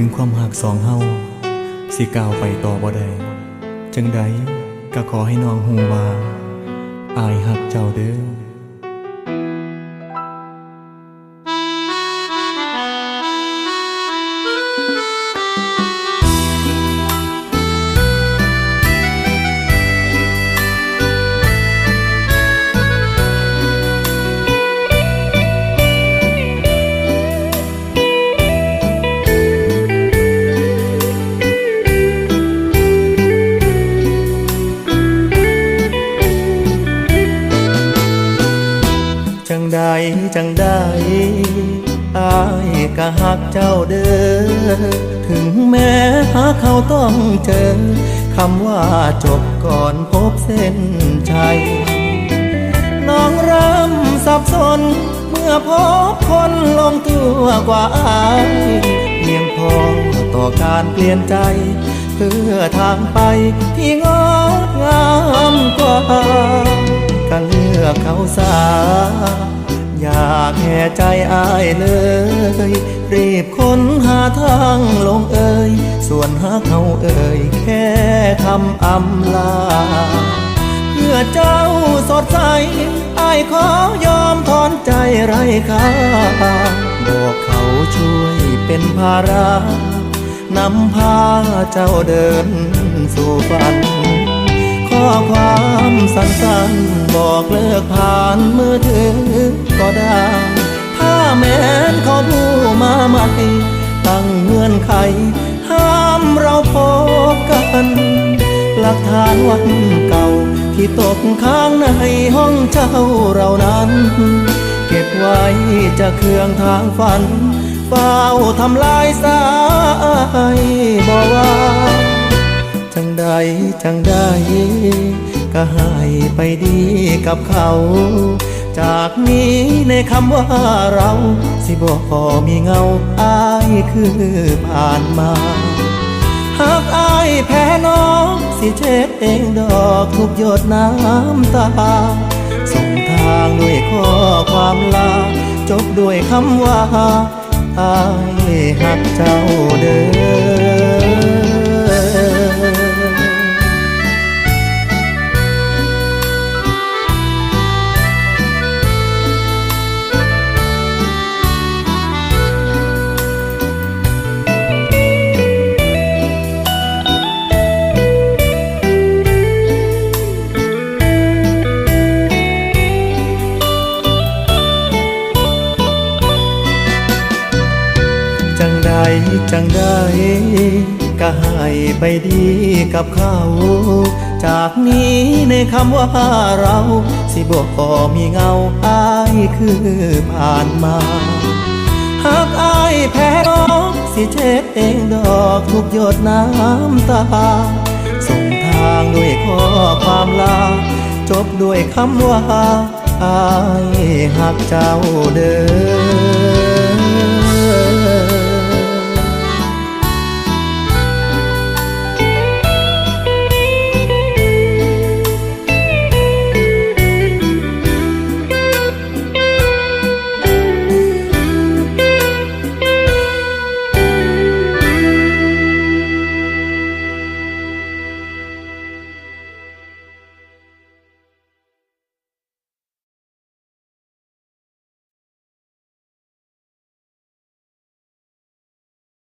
ถึงความหักสองเฮาสิก้าวไปต่อบ่ได้จังใดก็ขอให้น้องหูว่า อายหักเจ้าเด้อ ใดจังใดอายก็หักเจ้าเด้อถึงแม้หาเขาต้องเจอคำว่าจบก่อนพบเส้นชัย น้องเริ่มสับสน เมื่อพบคนลงตัวกว่าอายเพียงพอต่อการเปลี่ยนใจ เพื่อทางไปที่งดงามกว่าก็เลือกเขาสา อยากแห่ใจอายเลย รีบค้นหาทางลงเอ่ยส่วนหาเขาเอ่ยแค่คำอำลา เพื่อเจ้าสดใสอายขอยอมถอนใจไร้ค่าบอกเขาช่วยเป็นภาระนำพาเจ้าเดินสู่ฝัน ข้อความสั้นๆ บอกเลิกผ่านมือถือ ห้ามเราพบกัน หลักฐานวันเก่าที่ตกค้างในห้องเจ้าเรานั้น เก็บไว้จะเครื่องทางฝันเฝ้าทำลายสายบอกว่าจังใดจังใดก็ให้ไปดีกับเขา จากนี้ในคำว่าเรา สิบอกพอมีเงาอา คือผ่านมาหากอายแพ้น้องสิเช็ดเองดอกทุกหยดน้ำตา ส่งทางด้วยข้อความลา จบด้วยคำว่าอายหักเจ้าเด้อ จังใดจังใดก็ให้ไปดีกับเขา จากนี้ในคำว่าเรา สิบอกอมีเงาอายคือผ่านมา หากอายแพ้น้องสิเช็ดเองดอกทุกหยดน้ำตา ส่งทางด้วยข้อความลา จบด้วยคำว่าอายหักเจ้าเด้อ